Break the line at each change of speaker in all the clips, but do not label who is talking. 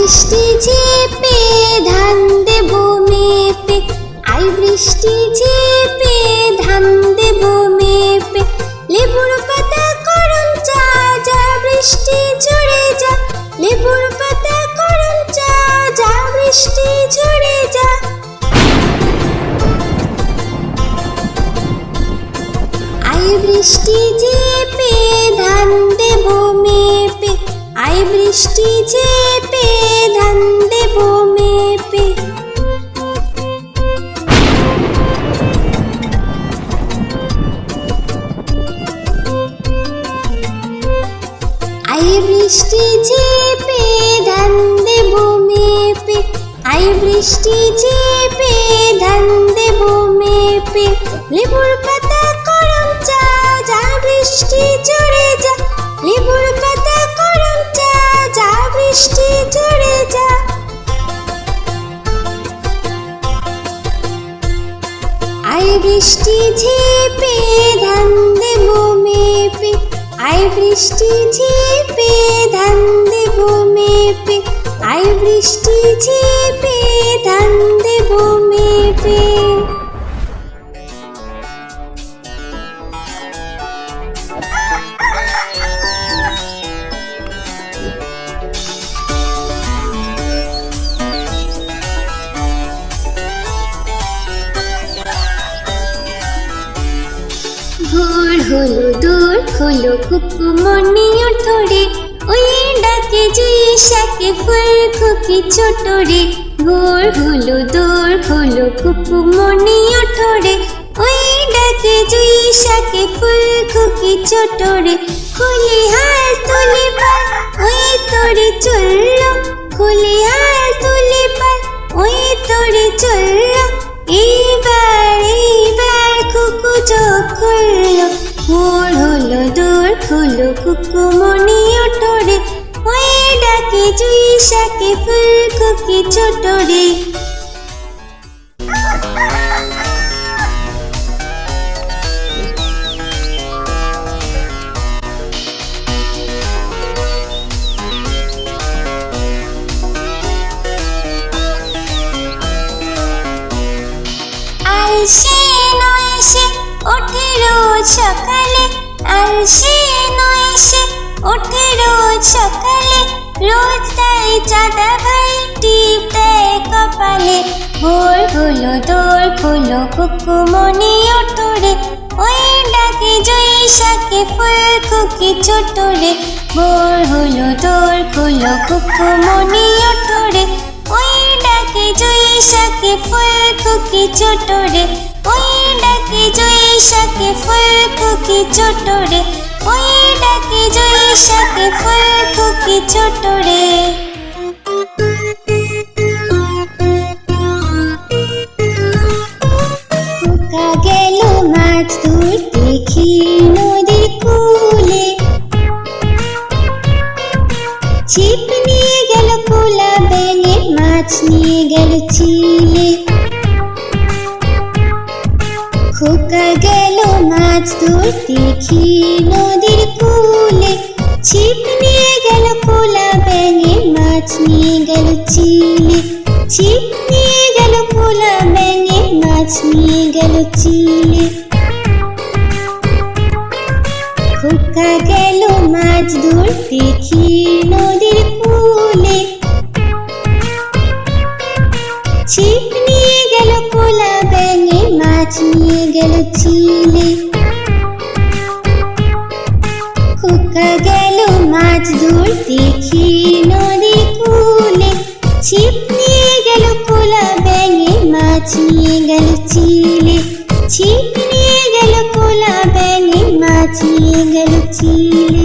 বৃষ্টি ঝেপে ধান দেব মেপে। আই বৃষ্টি ঝেপে ধান দেব মেপে। লেবুর পাতা করম চা, যা বৃষ্টি ঝরে যা। লেবুর পাতা করম চা, যা বৃষ্টি ঝরে যা। আই বৃষ্টি ঝেপে ধান দেব মেপে। আই বৃষ্টি ঝেপে ধান দেব মেপে আই বৃষ্টি ঝেপে ধান দেব মেপে আই বৃষ্টি ঝেপে ধান দেব মেপে লেবুর পাতা করম চা যা বৃষ্টি ঝরে যা লেবুর পাতা বৃষ্টি ঝেপে ধান দেব মেপে। আয় বৃষ্টি ঝেপে ধান দেব মেপে। আয় বৃষ্টি ঝেপে ধান দেব মেপে। কুকুমনিও ধরে, ওই ডাকে জুই শাকে ফুল খুকি ছোট রে ভোর হলো দূর হলো কুকুমনিও ধরে, ওই ডাকে জুই শাকে ফুল খুকি ছোট রে খুলি হাত তুলি পাল ওই তোরে চলল, খুলি হাত তুলি পাল ওই তোরে চলল, এইবার এইবার কুকু চোখ খুললো। ভোর হলো দূর কুকু মনি ওঠরে। ওই ডাকে জুই শাকে ফুল খুকি ছোট রে আর সে নয় সে ওঠে রোজ সকালে। আর সে নয় সে ওঠে রোজ সকালে, রোজ তাই চাঁদা ভাই টিপ দেয় কপালে। ভোর হলো দোর খোলো কুকু মনে ওঠরে, ওই ডাকে জয়ী শাকে ফুল কুকি ছোট রে ভোর হলো দোর খোলো কুকু মনে ওঠরে, ওই ডাকে জয়ী শাকে ফুল কুকি ছোট রে ওই ডাকে জয়ী শাকে ফুল কুকি ছোট রে ওই ডাকে জয়ী শাকে ফুল কুকি ছোট রে গেল মাছ দেখি নদীর কূলে ছিপ নিয়ে গেল কোলা ব্যাঙে মাছ নিয়ে গেল চিলে মাছ ধরতে দেখি নদীর কূলে, ছিপ নিয়ে গেল কোলা ব্যাঙে, মাছ নিয়ে গেল চিলে। ছিপ নিয়ে গেল কোলা ব্যাঙে, মাছ নিয়ে গেল চিলে। খোকা গেল মাছ ধরতে দেখি নদীর কূলে। ছিপ নিয়ে গেল কোলা ব্যাঙে, মাছ নিয়ে গেল চিলে। গেল মাছ ধরতে দেখি নদী কূলে ছিপ নিয়ে গেল কোলা ব্যাঙে, মাছ নিয়ে গেল চিলে, ছিপ নিয়ে গেল কোলা ব্যাঙে, মাছ নিয়ে গেল চিলে।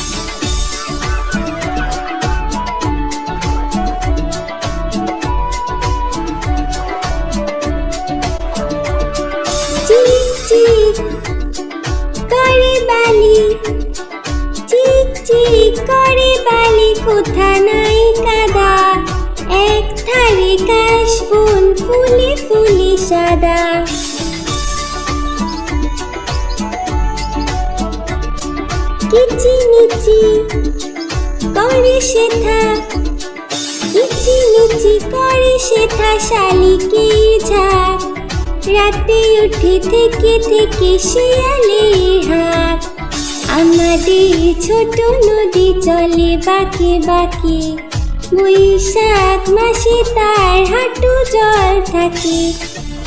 সাদা। কিচি মিচি করে শেথা কিচি মিচি করে শেথা শালিকে রাতে উঠে থেকে থেকে শিয়ালে হাঁক আমাদের ছোট নদী চলে বাকি বাঁকে। বৈশাখ মাসে তার হাঁটু জল থাকে।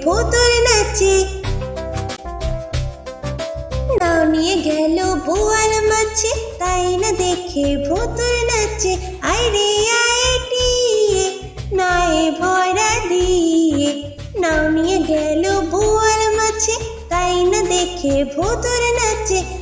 ভোতর নাচে। নাও নিয়ে গেল বোয়াল মাছে, তাই না দেখে ভোতর নাচে। আইরে আইটিয়ে নাই ভরা দিয়ে। নাও নিয়ে গেল বোয়াল মাছে, তাই না দেখে ভোতর নাচে।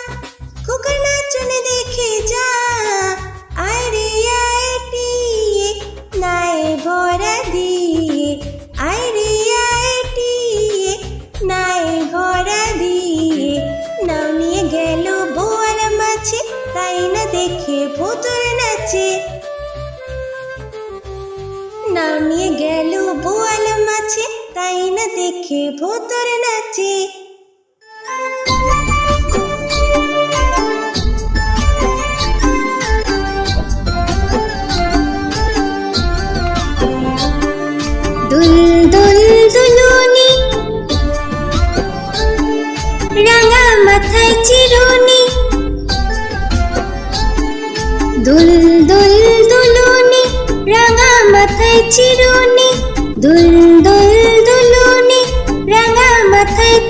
না দেখে ভোতর নাচে। দুল দুল দুলুনি রাঙা মাথায় চিরুনি। দুল দুল দুলুনি রাঙা মাথায় চিরুনি। দুল দুল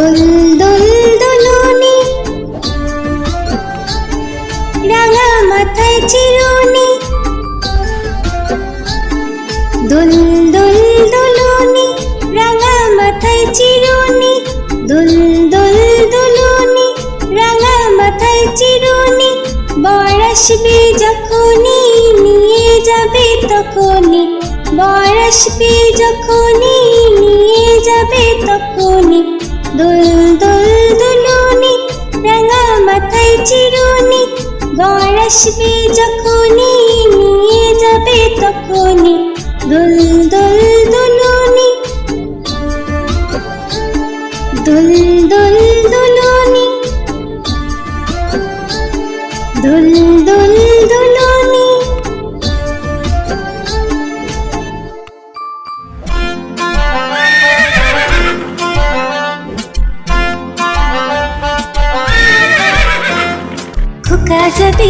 দোল দোল দোলনি রাঙা মাথায় চিরুনি। দোল দোল দোলনি রাঙা মাথায় চিরুনি। দোল দোল দোলনি যখনই, নিয়ে যাবে তখনই। বর আসবে যখনই, নিয়ে যাবে তখনই। দুল দুল দুলুনি রাঙা মাথায় চিরুনি বর আসবে যখনই নিয়ে যাবে তখনই। দুল দুল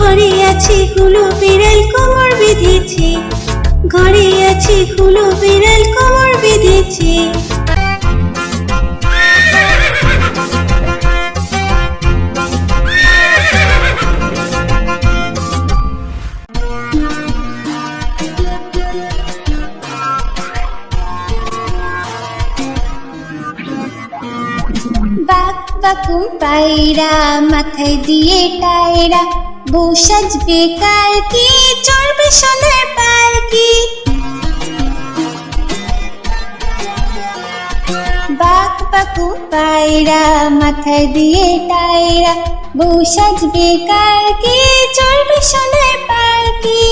ঘরে আছে হুলো বিড়াল কোমর বেঁধেছে। ঘরে আছে হুলো বিড়াল কোমর বেঁধেছে। বাক বাকুম পায়রা, মাথায় দিয়ে টায়রা। বউ সাজবে কালকে চড়বে সোনার পালকি বাক বাকু পায়রা, মাথায় দিয়ে টায়রা বউ সাজবে কালকে চড়বে সোনার পালকি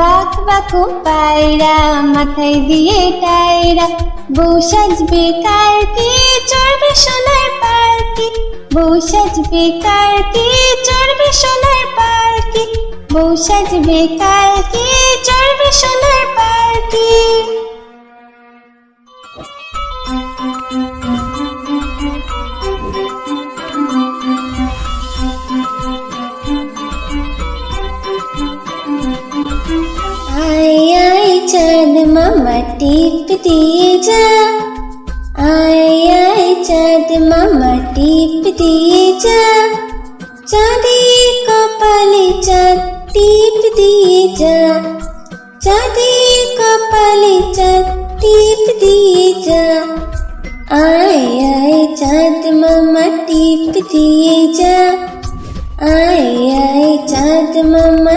বাক বাকু পায়রা, মাথায় দিয়ে টায়রা বউ সাজবে কালকে চড়বে সোনার পালকি বউ সাজবে কালকে, চড়বে সোনার পালকি। বউ সাজবে কালকে, চড়বে সোনার পালকি। আয় আয়, চাঁদ মামা টিপ দিয়ে যা। আয় আয় চাঁদ মামা টিপ দিয়ে যা চাঁদের কপালে চাঁদ টিপ দিয়ে যা চাঁদের কপালে চাঁদ টিপ দিয়ে যা আয় আয় চাঁদ মামা টিপ দিয়ে যা আয় আয় চাঁদ মামা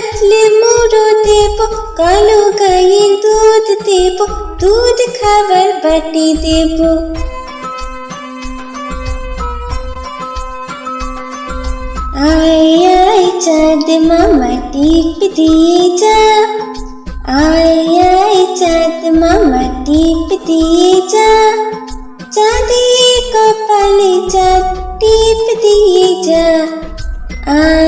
কাটলে মুড়ো দেব কালো গাইয়ের দুধ দেব দুধ খাবার বাটি দেব আয় আয় চাঁদ মামা টিপ দিয়ে যা আয় আয় চাঁদ মামা টিপ দিয়ে যা চাঁদের কপালে চাঁদ টিপ দিয়ে যা আয়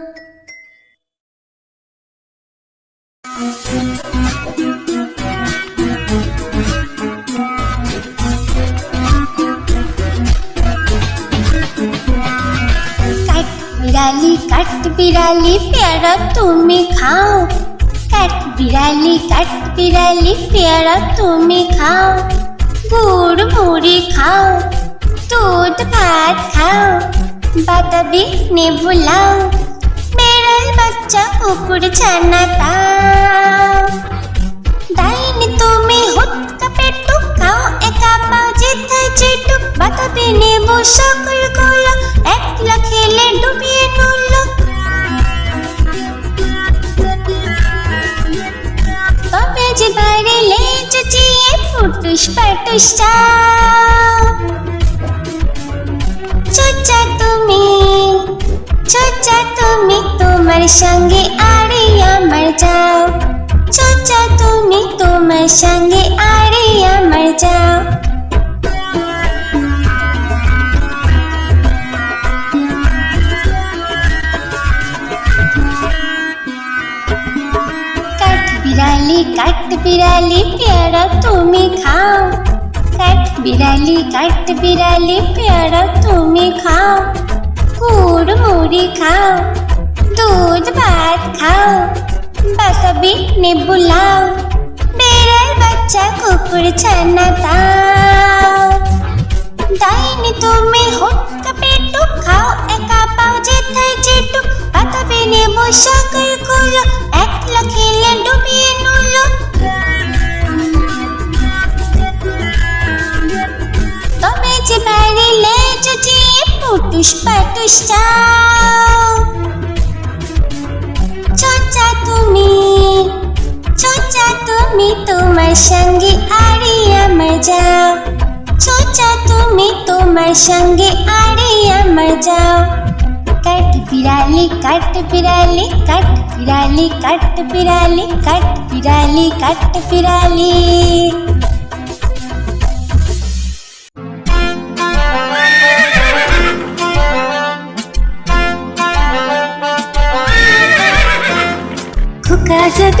বিড়ালি কাট বিড়ালি পেয়ারা তুমি খাও কাট বিড়ালি কাট বিড়ালি পেয়ারা তুমি খাও গুড় মুড়ি খাও দুধ ভাত খাও বাতাবি নেবু লাও বেড়াল বাচ্চা কুকুর ছানা তাও ডাইনি তুমি হুটকা পেটু খাও একা পাও যেথায় যেটু বাতাবি নেবু সকল গোলা। একলা খেলে ডুবিয়ে নুল তবে যে বাইরে লেজ চিয়ে ফুটুস পাটুস চোচা তুমি চোচা তুমি তোমার সঙ্গে আরে আমার যাও। চোচা তুমি তোমার সঙ্গে আরে আমার যাও। বিড়ালি পেয়ারা তুমি খাও। কাঠ বিড়ালি কাঠ বিড়ালি পেয়ারা তুমি খাও। গুড়, মুড়ি খাও। দুধ, ভাত খাও। বাতাবি নেবু লাও। বেড়াল, বাচ্চা, কুকুর, ছানা তাও ডাইনি তুমি হুটকা পেটু, খাও একা পাও যেথায় যেটু। বাতাবি নেবু সকলগুলো, একলা খেলে ডুবিয়ে নুলো। তবে যে বাইরে লেজ চিয়ে পুটুস পাটুস চাও চোচা তুমি চোচা তুমি তোমার সঙ্গে আরে আমার যাও চোচা তুমি তোমার সঙ্গে আরে আমার যাও কাট বিড়ালি কাট বিড়ালি কাট বিড়ালি কাট বিড়ালি কাট বিড়ালি কাট বিড়ালি